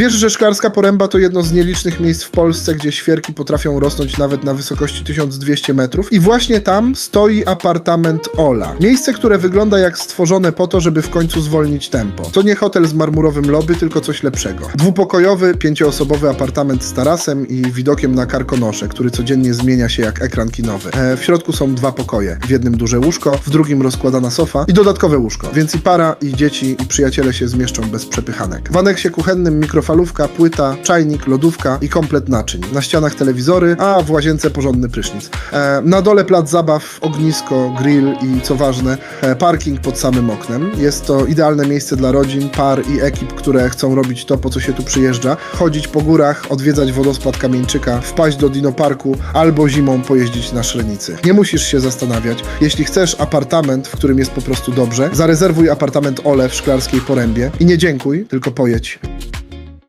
Wiesz, że Szklarska Poręba to jedno z nielicznych miejsc w Polsce, gdzie świerki potrafią rosnąć nawet na wysokości 1200 metrów i właśnie tam stoi apartament Ola. Miejsce, które wygląda jak stworzone po to, żeby w końcu zwolnić tempo. To nie hotel z marmurowym lobby, tylko coś lepszego. Dwupokojowy, pięcioosobowy apartament z tarasem i widokiem na Karkonosze, który codziennie zmienia się jak ekran kinowy. E, w środku są dwa pokoje. W jednym duże łóżko, w drugim rozkładana sofa i dodatkowe łóżko. Więc i para, i dzieci, i przyjaciele się zmieszczą bez przepychanek. W aneksie kuchennym mikrofalówka, płyta, czajnik, lodówka i komplet naczyń. Na ścianach telewizory, a w łazience porządny prysznic. E, na dole plac zabaw, ognisko, grill i co ważne, e, parking pod samym oknem. Jest to idealne miejsce dla rodzin, par i ekip, które chcą robić to, po co się tu przyjeżdża. Chodzić po górach, odwiedzać wodospad Kamieńczyka, wpaść do dinoparku albo zimą pojeździć na Szrenicy. Nie musisz się zastanawiać. Jeśli chcesz apartament, w którym jest po prostu dobrze, zarezerwuj apartament Ole w Szklarskiej Porębie i nie dziękuj, tylko pojedź.